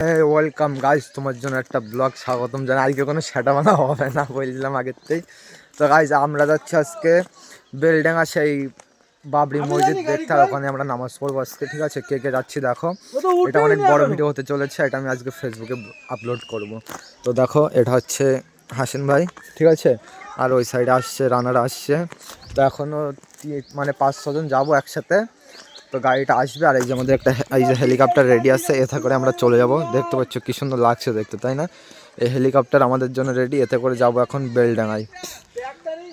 Welcome guys তোমার জন্য একটা ব্লগ স্বাগতম জানাই। আজকে কোনো সেটা বানা হবে না বলছিলাম আগেরতেই তো গাইজ আমরা যাচ্ছি আজকে বেলডাঙ্গা সেই বাবরি মসজিদ দেখতে। আর ওখানে আমরা নামাজ পড়ব আজকে ঠিক আছে? কে কে যাচ্ছি দেখো। এটা অনেক বড় ভিডিও হতে চলেছে এটা আমি আজকে ফেসবুকে আপলোড করব। তো দেখো এটা হচ্ছে হাসিন ভাই ঠিক আছে? আর ওই সাইডে আসছে রানারা আসছে। তো এখনও মানে পাঁচ ছজন যাব একসাথে। তো গাড়িটা আসবে আর এই যে আমাদের একটা এই যে হেলিকপ্টার রেডি আছে এতে করে আমরা চলে যাব। দেখতে পাচ্ছ কি সুন্দর লাগছে দেখতে তাই না? এই হেলিকপ্টার আমাদের জন্য রেডি এতে করে যাব এখন বেলডাঙায়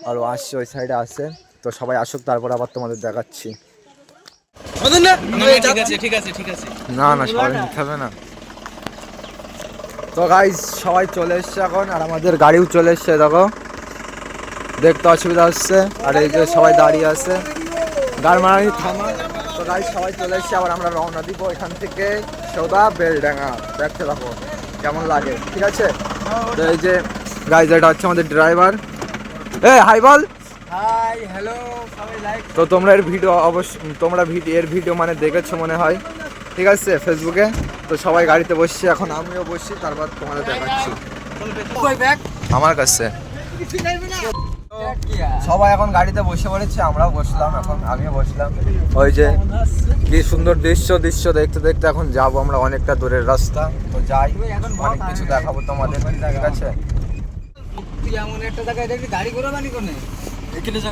আর ও আসছে ওই সাইডে আসে তো সবাই আসুক তারপর আবার তোমাদের দেখাচ্ছি। ঠিক আছে ঠিক আছে ঠিক আছে। না না সবাই নিতে হবে না। তো গাইজ সবাই চলে এসছে এখন আর আমাদের গাড়িও চলে এসছে দেখো। দেখতে অসুবিধা হচ্ছে। আর এই যে সবাই দাঁড়িয়ে আছে। গাড়ি মারানি থামা গাইজ সবাই চলে এসেছি আবার আমরা রওনা দিব এখান থেকে সৌদা বেলডাঙ্গা। দেখতে দেখো কেমন লাগে ঠিক আছে? তো এই যে গাইজ এটা হচ্ছে আমাদের ড্রাইভার এ হাই বল। হাই হ্যালো তো তোমরা এর ভিডিও অবশ্য তোমরা ভিডিও এর ভিডিও মানে দেখেছ মনে হয়। ঠিক আছে ফেসবুকে তো সবাই গাড়িতে বসছি এখন আমিও বসছি তারপর তোমাদের দেখাচ্ছি। আমার কাছে। সবাই এখন গাড়িতে বসে পড়েছে আমরাও বসলাম এখন আমিও বসলাম। ওই যে কি সুন্দর দৃশ্য দৃশ্য দেখতে দেখতে এখন যাব আমরা অনেকটা দূরের রাস্তা। তো যাই অনেক কিছু দেখাবো তোমাদের ঠিক আছে? তুই এমন একটা জায়গায় দেখবি গাড়ি ঘোড়া বানি কোনে এখানে যা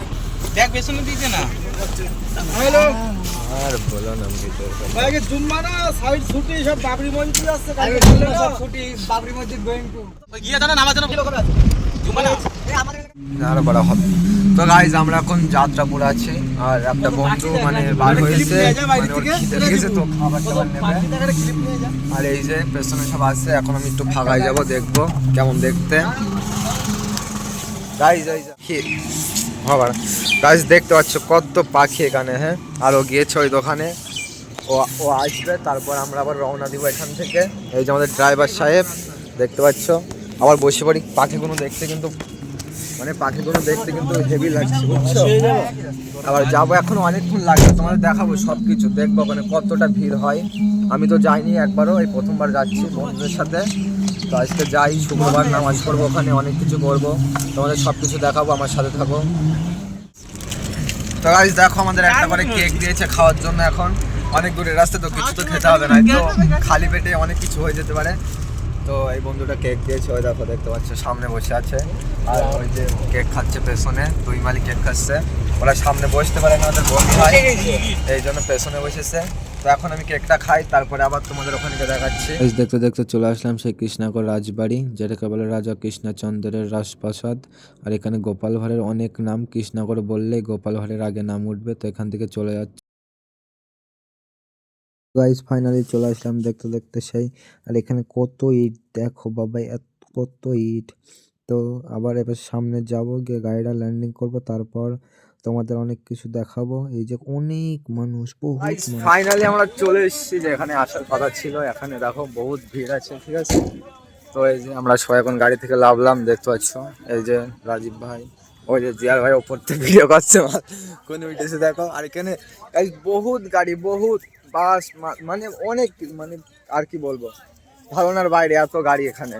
ব্যাগ পেছনে দিতে না। হ্যালো। আর বলো না ভিতর বাইকে জুম্মা না সাইড ছুটি সব বাবরি মসজিদ আসছে আগে সব ছুটি বাবরি মসজিদ গোয়িং টু গিয়ে জানা নামাজ। জানা জুম্মা না। আরও বড় হবে। তো গাইজ আমরা এখন যাত্রা যাত্রাপুর আছি আর একটা বন্ধু মানে বার হয়েছে মানে ওর খিদে লেগেছে তো খাবার টাবার নেবে। আর এই যে পেছনে সব আছে এখন আমি একটু ফাঁকায় যাব দেখব কেমন দেখতে। গাইজ এই বাবার গাইজ দেখতে পাচ্ছ কত পাখি এখানে হ্যাঁ? আর ও গিয়েছে ওই দোকানে। ও ও আসবে তারপর আমরা আবার রওনা দিব এখান থেকে। এই যে আমাদের ড্রাইভার সাহেব দেখতে পাচ্ছ? আবার বসে পড়ি পাখিগুলো দেখতে কিন্তু মানে পাখিগুলো দেখতে কিন্তু হেভি লাগছে, বুঝছ? আবার যাব এখন অনেকক্ষণ লাগবে, তোমাদের দেখাবো সব কিছু দেখব ওখানে কতটা ভিড় হয়। আমি তো যাইনি একবারও, এই প্রথমবার যাচ্ছি বন্ধুদের সাথে। তো আজকে যাই, শুক্রবার নামাজ পড়ব ওখানে, অনেক কিছু করব তোমাদের সব কিছু দেখাবো, আমার সাথে থাকো। তো গাইজ দেখো আমাদের একটা করে কেক দিয়েছে খাওয়ার জন্য এখন। অনেক দূরের রাস্তা তো কিছু তো খেতে হবে না তো খালি পেটে অনেক কিছু হয়ে যেতে পারে। তো এই বন্ধুটা কেক দিয়েছে, ওই দেখো দেখতে পাচ্ছ, সামনে বসে আছে। আর ওই যে কেক খাচ্ছে পেছনে, দুই মালি কেক খাচ্ছে। ওরা সামনে বসতে পারে না, ওদের বন্ধু হয়। এই জন্য পেছনে বসেছে। তো এখন আমি কেকটা খাই, তারপরে আবার তোমাদের ওখানে দেখাচ্ছি। বেশ দেখতে দেখতে চলে আসলাম সেই কৃষ্ণাগর রাজবাড়ি, যেটাকে বলে রাজা কৃষ্ণচন্দ্রের রাজপ্রাসাদ। আর এখানে গোপাল ভাঁড়ের অনেক নাম কৃষ্ণাগর বললেই গোপাল ভাঁড়ের আগে নাম উঠবে, তো এখান থেকে চলে যাচ্ছে। গাইস ফাইনালি চলে আসলাম দেখতে দেখতে সেই। আর এখানে কত ইট দেখো বাবা এত কত ইট। তো আবার এবার সামনে যাব গিয়ে গাড়িটা ল্যান্ডিং করব তারপর তোমাদের অনেক কিছু দেখাবো। এই যে অনেক মানুষ ফাইনালি আমরা চলে এসেছি যে এখানে আসার কথা ছিল। এখানে দেখো বহুত ভিড় আছে ঠিক আছে? তো এই যে আমরা সবাই এখন গাড়ি থেকে লাভলাম দেখতে পাচ্ছ? এই যে রাজীব ভাই ওই যে জিয়ার ভাই ওপর থেকে ভিডিও করছে। কোন উঠেছে দেখো? আর এখানে বহুত গাড়ি বহুত বাস মানে অনেক মানে আর কি বলব? ধারণার বাইরে এত গাড়ি এখানে।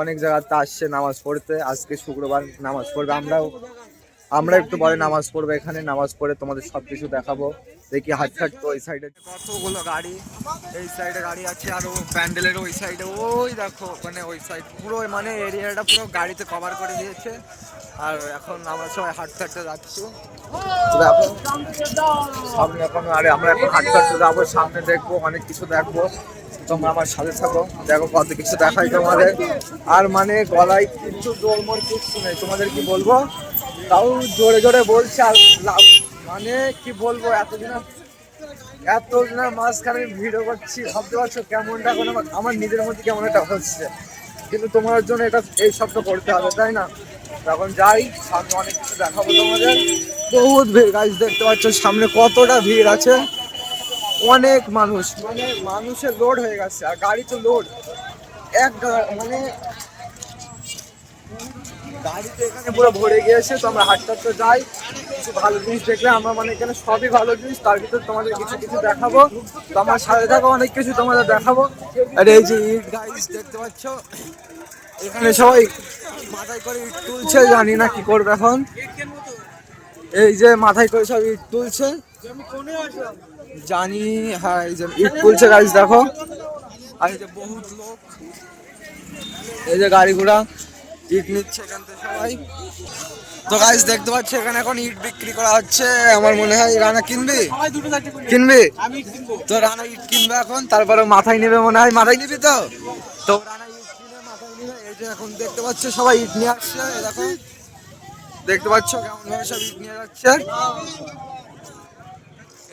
অনেক জায়গাতে আসছে নামাজ পড়তে, আজকে শুক্রবার নামাজ পড়বে আমরাও। আমরা একটু পরে নামাজ পড়ব এখানে, নামাজ পড়ে তোমাদের সব কিছু দেখাবো। দেখি হাট হাট তো ওই সাইডে কতগুলো গাড়ি, এই সাইডে গাড়ি আছে আর প্যান্ডেলের ওই সাইডে ওই দেখো মানে ওই সাইড পুরো মানে এরিয়াটা পুরো গাড়িতে কভার করে দিয়েছে। আর এখন আমরা সবাই হাঁটতে হাঁটতে যাচ্ছি। সামনে এখন, আরে আমরা এখন হাঁটতে যাব, সামনে দেখব, অনেক কিছু দেখব। তোমরা আমার সাথে থাকো, দেখো কত কিছু দেখাই তোমাদের। আর মানে গলায় কিছু দোলমোর কিচ্ছু নেই, তোমাদের কি বলব? তাও জোরে জোরে বলছে আর মানে কি বলব, এতদিন, এতদিনের মাঝখানে ভিডিও করছি, ভাবতে পারছ কেমনটা এখন আমার আমার নিজের মধ্যে কেমন একটা হচ্ছে। কিন্তু তোমার জন্য এটা, এই সবটা করতে হবে, তাই না? তখন যাই, সামনে অনেক কিছু দেখাবো তোমাদের। বহুত ভিড় গাছ দেখতে পাচ্ছ, সামনে কতটা ভিড় আছে। অনেক মানুষ মানে মানুষের লোড হয়ে গেছে, আর গাড়ি তো লোড এক মানে গাড়ি তো এখানে পুরো ভরে গিয়েছে, তো আমরা হাঁটতে হাঁটতে যাই। কিছু ভালো জিনিস দেখলে আমরা মানে এখানে সবই ভালো জিনিস, তার ভিতর তোমাদের কিছু কিছু দেখাবো। তো আমার সাথে থাকো, অনেক কিছু তোমাদের দেখাবো। আর এই যে ইট গাইস দেখতে পাচ্ছ? এখানে সবাই মাথায় করে ইট তুলছে, জানি না কি করবে এখন। এই যে মাথায় করে সব ইট তুলছে। জানি হ্যাঁ এই যে ইট তুলছে গাইস দেখো। আর এই যে বহুত লোক। এই যে গাড়ি ঘোড়া, ইট নিচ্ছে এখান থেকে সবাই। তো গাইস দেখতে পাচ্ছি, এখানে এখন ইট বিক্রি করা হচ্ছে। আমার মনে হয় রানা কিনবি? কিনবি? তো রানা ইট কিনবে এখন তারপরে মাথায় নেবে মনে হয়। মাথায় নিবি তো? তো রানা ইট কিনে মাথায় নিবে এই যে এখন দেখতে পাচ্ছ, সবাই ইট নিয়ে আসছে দেখো। দেখতে পাচ্ছ কেমন ভাবে সব ইট নিয়ে যাচ্ছে।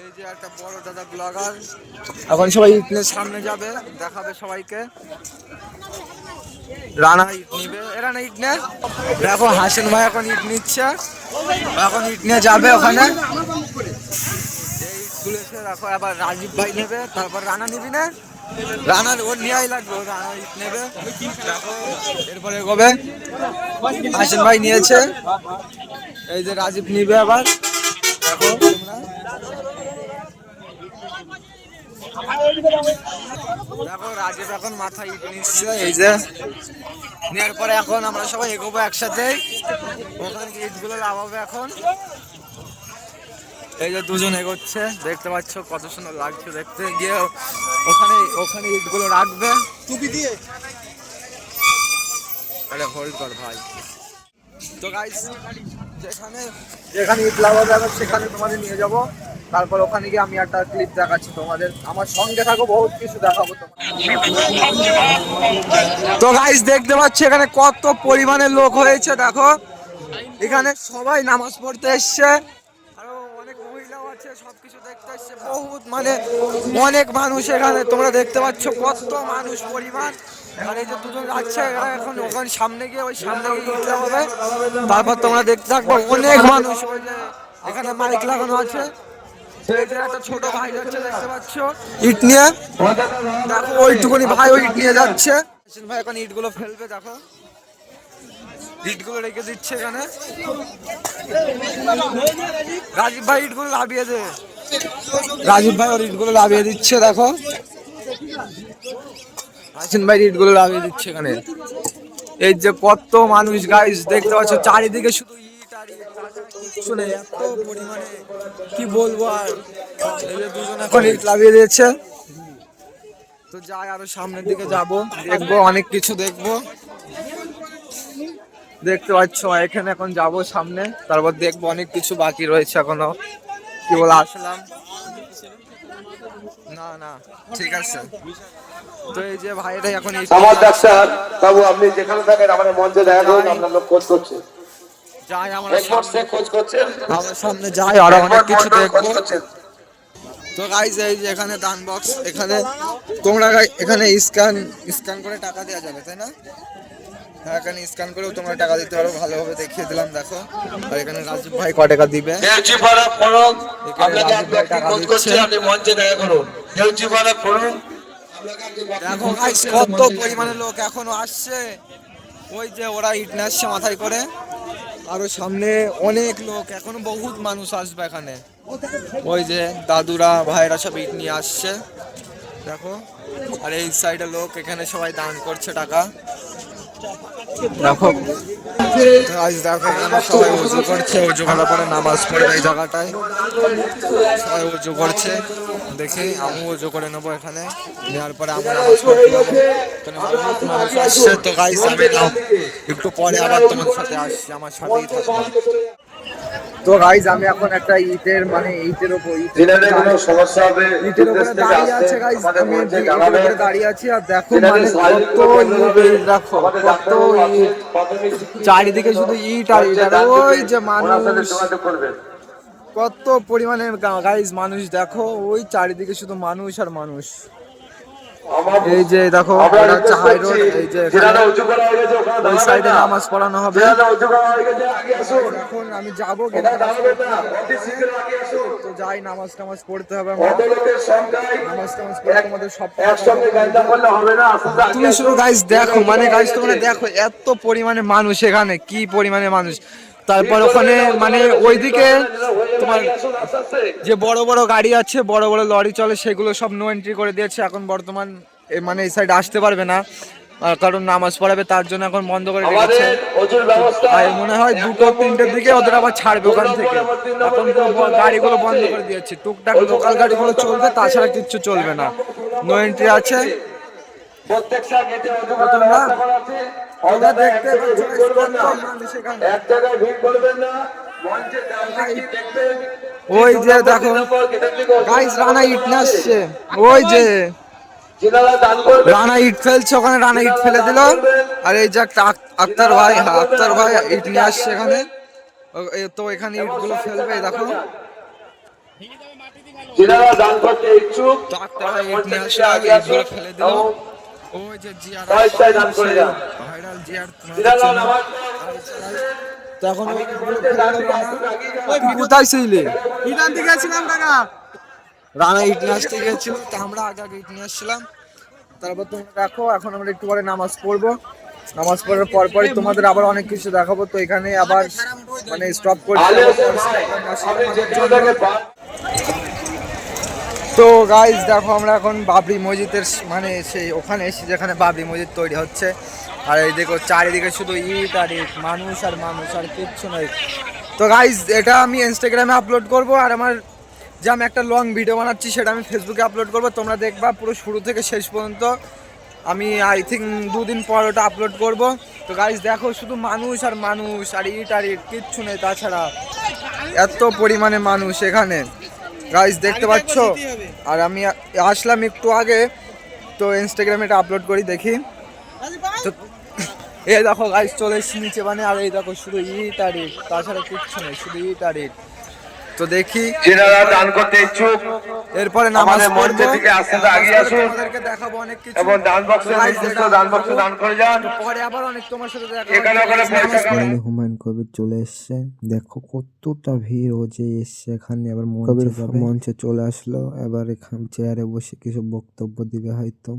এই যে একটা বড় দাদা ব্লগার। এখন সবাই ইট সামনে যাবে, দেখাবে সবাইকে। রানা ইট নিবে। এ রানা ইট নে। দেখো হাসিন ভাই এখন ইট নিচ্ছে। এখন ইট নিয়ে যাবে ওখানে। এই ইট তুলেছে, দেখো আবার রাজীব ভাই নেবে, তারপর রানা নিবি না। রানার, ওর নেওয়াই লাগবে ও রানা ইট নেবে। এরপরে এগোবে হাসিন ভাই, নিয়েছে। এই যে রাজীব নিবে আবার। দেখো। দেখো, রাজীব এখন মাথায় ইট নিচ্ছে, এই যে। নেওয়ার পরে এখন আমরা সবাই এগোবো একসাথে। ওখানে ইটগুলো লাভাবে এখন? এই যে দুজন এগোচ্ছে দেখতে পাচ্ছ কত সুন্দর লাগছে দেখতে। গিয়ে ওখানে ওখানে ইটগুলো রাখবে। টুপি দিয়ে। আরে হোল্ড কর ভাই। তো গাইস যেখানে যেখানে ইট লাগাবে এখন সেখানে তোমাদের নিয়ে যাব। তারপর ওখানে গিয়ে আমি একটা ক্লিপ দেখাচ্ছি তোমাদের। আমার সঙ্গে থাকো বহুত কিছু দেখাবো তো গাইস দেখতে পাচ্ছ এখানে কত পরিমাণে লোক হয়েছে দেখো। এখানে সবাই নামাজ পড়তে এসছে। আছে সবকিছু দেখতে এসছে বহুত মানে অনেক মানুষ এখানে, তোমরা দেখতে পাচ্ছ কত মানুষ পরিমাণ আর এই যে দুজন যাচ্ছে এখন ওখানে সামনে গিয়ে, ওই সামনে গিয়ে ইট লাগাবে তারপর তোমরা দেখতে থাকবে, অনেক মানুষ ওই যে এখানে মাইক লাগানো আছে। একটা ছোট ভাই যাচ্ছে, দেখতে পাচ্ছ। ইট নিয়ে। দেখো, ওইটুকুনি ভাই ওই ইট নিয়ে যাচ্ছে। ভাই, এখন ইটগুলো ফেলবে, দেখো। ইটগুলো রেখে দিচ্ছে এখানে। রাজীব ভাই ইটগুলো লাভিয়ে দে। রাজীব ভাই ওর ইটগুলো লাভিয়ে দিচ্ছে, দেখো। হাসিন ভাই ইটগুলো লাভিয়ে দিচ্ছে এখানে। এই যে কত মানুষ গাইস দেখতে পাচ্ছ, চারিদিকে শুধু নেই, এত পরিমাণে, কি বলব আর। এখন ইট লাভিয়ে দিয়েছে। তো যাই, আরও সামনের দিকে যাব, দেখব, অনেক কিছু দেখব। দেখতে পাচ্ছ এখানে এখন যাব সামনে। তারপর দেখব অনেক কিছু বাকি রয়েছে এখনও। কি বলে আসলাম। না না ঠিক আছে। তো এই যে ভাইটাই এখন আমার ডাক্তার বাবু আপনি যেখানে থাকেন আমাদের মঞ্চে দেখা করুন আপনার লোক খোঁজ করছে। যাই আমরা এরপর সে খোঁজ করছেন আমরা সামনে যাই আর অনেক কিছু দেখব। তো গাইজ এই যে এখানে দান বক্স এখানে তোমরা এখানে স্ক্যান স্ক্যান করে টাকা দেওয়া যাবে তাই না? হ্যাঁ এখানে স্ক্যান করেও তোমরা টাকা দিতে পারো ভালোভাবে দেখিয়ে দিলাম দেখো। আর এখানে রাজীব ভাই ক টাকা দিবে? দেখা কত পরিমাণে লোক এখনও আসছে। ওই যে ওরা ইট আসছে মাথায় করে। আরও সামনে অনেক লোক এখনও বহুত মানুষ আসবে এখানে। ওই যে দাদুরা ভাইরা সব ইট নিয়ে আসছে। দেখো আর এই সাইডে লোক এখানে সবাই দান করছে টাকা। দেখো। আজ দেখো, এখানে সবাই উজু করছে, উজু করার পরে নামাজ পড়বে এই জায়গাটায়। সবাই উজু করছে। দেখি আমি উজু করে নেব এখানে। নেওয়ার পরে আমরা নামাজ পড়তে যাব। তো গাইস আমি একটু পরে আবার তোমার সাথে আসছি, আমার সাথেই থাকবে তো গাইস আমি এখন একটা ইটের মানে ইটের উপর যেনাদের কোনো সমস্যা হবে ইটের উপরে দাঁড়িয়ে আছে আমাদের আমি ইটের উপরে দাঁড়িয়ে আছি আর দেখো মানে কত ইট দেখো কত ইট। চারিদিকে শুধু ইট আর ইট। আর ওই যে মানুষ কত পরিমাণে গাইজ মানুষ দেখো ওই চারিদিকে শুধু মানুষ আর মানুষ। এই যে দেখো এটা হচ্ছে হাই রোড এই যে এখানে উঁচু করা গেছে ওখানে ওই সাইডে নামাজ পড়ানো হবে। এখন আমি যাব তো যাই নামাজ টামাজ পড়তে হবে নামাজ টামাজ পড়ে তোমাদের সব তুমি শুধু গাইস দেখো মানে গাইস তোমরা দেখো এত পরিমাণে মানুষ এখানে কি পরিমাণে মানুষ। তারপর ওখানে মানে ওইদিকে তোমার যে বড় বড় গাড়ি আছে বড় বড় লরি চলে সেগুলো সব নো এন্ট্রি করে দিয়েছে। এখন বর্তমান মানে এই সাইড আসতে পারবে না। কারণ নামাজ পড়াবে তার জন্য এখন বন্ধ করে রেখেছে। ব্যবস্থা আর মনে হয় দুটো তিনটের দিকে ওদের আবার ছাড়বে ওখান থেকে। এখন তো গাড়িগুলো বন্ধ করে দিয়েছে। টুকটাক লোকাল গাড়িগুলো চলবে তাছাড়া কিচ্ছু চলবে না। নো এন্ট্রি আছে। প্রত্যেকটা গেটে তোমরা? দেখতে এক জায়গায় ভিড় করবেন না। ওই যে দেখো গাইস রানা ইট। আসছে। ওই যে রানা ইট ফেলছে ওখানে রানা ইট ফেলে দিল। আর এই যে একটা আক- আক্তার ভাই হ্যাঁ, আক্তার ভাই ইট নিয়ে আসছে এখানে। তো এখানে ইটগুলো ফেলবে দেখো। যিনারা দান করতে ইচ্ছুক তো ইট নিয়ে আসছে আগে ফেলে দিল। ওই যে জিয়ার দান করে যান। ভাইরাল জিয়ার কোথায় ছিলে? গেছিলাম কাকা। রানা আমরা আগে আসছিলাম। তারপর তোমরা দেখো এখন আমরা একটু পরে নামাজ পড়ব। নামাজ পড়ার পর পরই তোমাদের আবার অনেক কিছু দেখাবো। তো এখানে আবার মানে স্টপ করছি আলে আবার হোসেন পরে ভাই, stop আপনি করছি। যেখানে থেকে বা- তো গাইজ দেখো আমরা এখন বাবরি মসজিদের মানে সেই ওখানে এসেছি যেখানে বাবরি মসজিদ তৈরি হচ্ছে। আর এই দেখো চারিদিকে শুধু ইট আর ইট, মানুষ আর মানুষ আর কিচ্ছু নয় তো গাইজ এটা আমি ইনস্টাগ্রামে আপলোড করব আর আমার যে আমি একটা লং ভিডিও বানাচ্ছি সেটা আমি ফেসবুকে আপলোড করব। তোমরা দেখবা পুরো শুরু থেকে শেষ পর্যন্ত। আমি আই থিঙ্ক দুদিন পর ওটা আপলোড করব। তো গাইজ দেখো শুধু মানুষ আর মানুষ আর ইট আর ইট, কিচ্ছু নেই তাছাড়া। এত পরিমাণে মানুষ এখানে। গাইজ দেখতে পাচ্ছ? আর আমি আসলাম একটু আগে তো ইনস্টাগ্রামে এটা আপলোড করি দেখি। তো এই দেখো গাইস চলে এসেছি নিচে মানে আর এই দেখো শুধু ইট আর ইট তাছাড়া কিচ্ছু নেই শুধু ইট আর ইট তো দেখি। যিনারা দান করতে ইচ্ছুক এরপরে নামাজ আমাদের মঞ্চের পড়ব। দিকে আসতে তো আসুন। তোমাদেরকে দেখাবো অনেক কিছু। এবং দান বক্সে নির্দিষ্ট দান বক্সে দান করে যান। পরে আবার অনেক তোমার সাথে দেখা এখানে। ওখানে পয়সা হুমায়ুন কবির চলে এসছে। দেখো কতটা ভিড় ও যে এসছে এখানে। এবার কবির মঞ্চে চলে আসলো। এবার এখানে চেয়ারে বসে কিছু বক্তব্য দিবে হয়তো।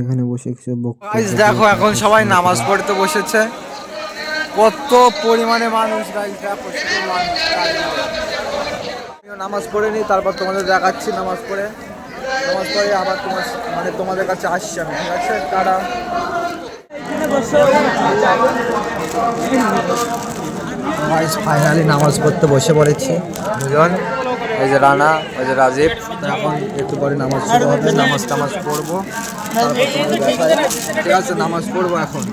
এখানে বসে কিছু বক্তব্য গাইজ দেখো এখন সবাই নামাজ পড়তে বসেছে। কত পরিমাণে মানুষ গাইজ দেখো মানুষ। নামাজ পড়ে নি তারপর তোমাদের দেখাচ্ছি নামাজ পড়ে। নামাজ পড়ে আবার তোমার মানে তোমাদের কাছে আসছি আমি, ঠিক আছে? তারা ফাইনালি নামাজ পড়তে বসে পড়েছি। দুজন, এই যে রানা ওই যে রাজীব। এখন একটু পরে নামাজ শুরু হবে, নামাজ টামাজ পড়ব। ঠিক আছে, নামাজ পড়ব এখন।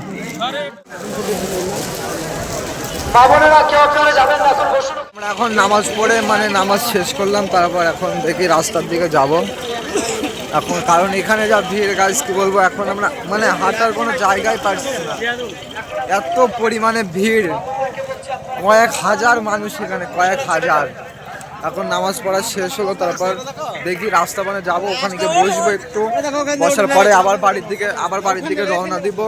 আমরা এখন নামাজ পড়ে মানে নামাজ শেষ করলাম, তারপর এখন দেখি রাস্তার দিকে যাব। এখন কারণ এখানে যা ভিড় গাছ কি বলব, এখন আমরা মানে হাঁটার কোনো জায়গায় পাচ্ছি না। এত পরিমাণে ভিড়। কয়েক হাজার মানুষ এখানে, কয়েক হাজার। এখন নামাজ পড়া শেষ হলো, তারপর দেখি রাস্তা মানে যাব, ওখানে গিয়ে বসবো একটু। বসার পরে আবার বাড়ির দিকে, আবার বাড়ির দিকে রওনা দিব।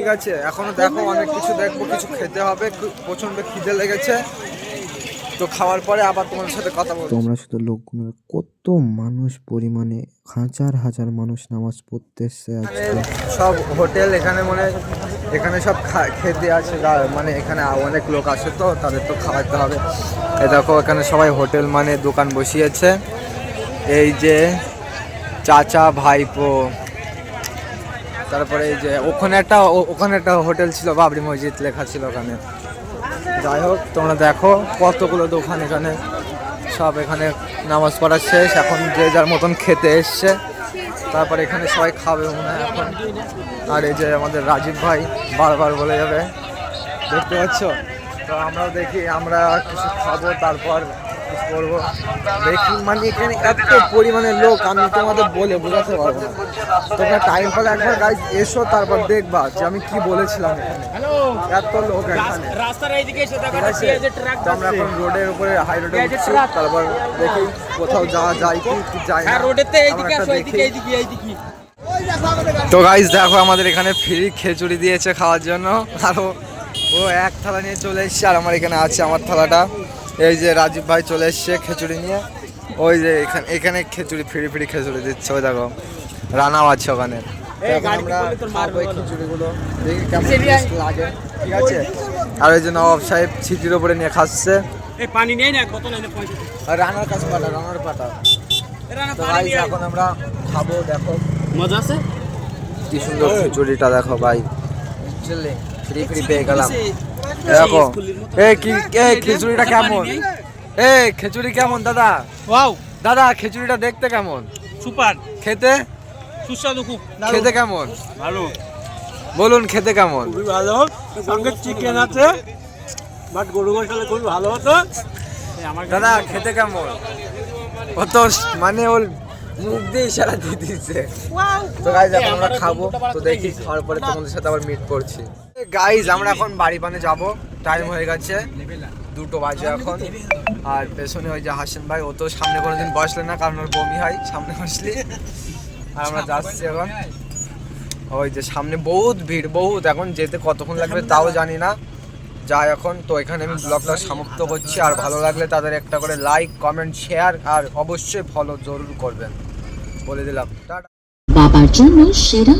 ঠিক আছে এখনও দেখো অনেক কিছু দেখব কিছু খেতে হবে প্রচণ্ড খিদে লেগেছে। তো খাওয়ার পরে আবার তোমাদের সাথে কথা বলব তোমরা শুধু লোকগুলো কত মানুষ পরিমাণে হাজার হাজার মানুষ নামাজ পড়তে এসছে সব হোটেল এখানে মানে এখানে সব খেতে আছে মানে এখানে অনেক লোক আসে তো তাদের তো খাওয়াতে হবে। এ দেখো এখানে সবাই হোটেল মানে দোকান বসিয়েছে। এই যে চাচা ভাইপো তারপরে এই যে ওখানে একটা ওখানে একটা হোটেল ছিল, বাবরি মসজিদ লেখা ছিল ওখানে। যাই হোক, তোমরা দেখো কতগুলো দোকান এখানে। সব এখানে নামাজ পড়া শেষ, এখন যে যার মতন খেতে এসছে। তারপর এখানে সবাই খাবে মনে হয় এখন। আর এই যে আমাদের রাজীব ভাই বারবার বলে যাবে। দেখতে পাচ্ছ? তো আমরাও দেখি, আমরা কিছু খাব, তারপর করব। দেখি মানে এখানে এত পরিমাণে লোক আমি তোমাদের বলে বোঝাতে পারব না। তোমরা টাইম পেলে একবার গাইজ এসো তারপর দেখবা যে আমি কি বলেছিলাম এখানে। এত লোক এখানে। আমরা এখন রোডের উপরে হাই রোডে উঠছি তারপর দেখি কোথাও যাওয়া যায় কি যায় না। আসো দেখি। তো গাইজ দেখো আমাদের এখানে ফ্রি খিচুড়ি দিয়েছে খাওয়ার জন্য। আরও ও এক থালা নিয়ে চলে এসছে আর আমার এখানে আছে আমার থালাটা। এই যে রাজীব ভাই চলে এসছে খিচুড়ি নিয়ে। ওই যে এখানে এখানে খিচুড়ি ফিরি ফিরি খিচুড়ি দিচ্ছে ওই দেখো। রানাও আছে ওখানে। আর ওই যে নবাব সাহেব ছিটির ওপরে নিয়ে খাচ্ছে। পানি নেই না কত নেই না পয়সা? আর রানার কাছে পাটা রানার পাটা এখন আমরা খাব দেখো। মজা আছে? কি সুন্দর খিচুড়িটা দেখো ভাই। ফ্রি ফ্রি পেয়ে গেলাম। দেখো। এ কি এ খিচুড়িটা কেমন? এ খিচুড়ি কেমন দাদা? ওয়াও। দাদা খিচুড়িটা দেখতে কেমন? সুপার। খেতে? সুস্বাদু খুব খেতে কেমন? ভালো। বলুন খেতে কেমন? খুবই ভালো। সঙ্গে চিকেন আছে। বাট গরু গোশ হলে খুবই ভালো হতো। আমার দাদা খেতে কেমন? ও মানে ওর মুখ দিয়ে ইশারা দিয়ে দিচ্ছে তো গাইজ এখন আমরা খাব। তো দেখি খাওয়ার পরে তোমাদের সাথে আবার মিট করছি। গাইজ আমরা এখন বাড়ি পানে যাব। টাইম হয়ে গেছে দুটো বাজে এখন। আর পেছনে ওই যে হাসেন ভাই ও তো সামনে কোনোদিন বসলে না কারণ ওর বমি হয় সামনে বসলে। আর আমরা যাচ্ছি এখন। ওই যে সামনে বহুত ভিড় বহুত। এখন যেতে কতক্ষণ লাগবে তাও জানি না। যাই এখন তো এখানে আমি ব্লগটা সমাপ্ত করছি। আর ভালো লাগলে তাদের একটা করে লাইক কমেন্ট শেয়ার আর অবশ্যই ফলো জরুর করবেন। বলে দিলাম। বাবার জন্য সেরা।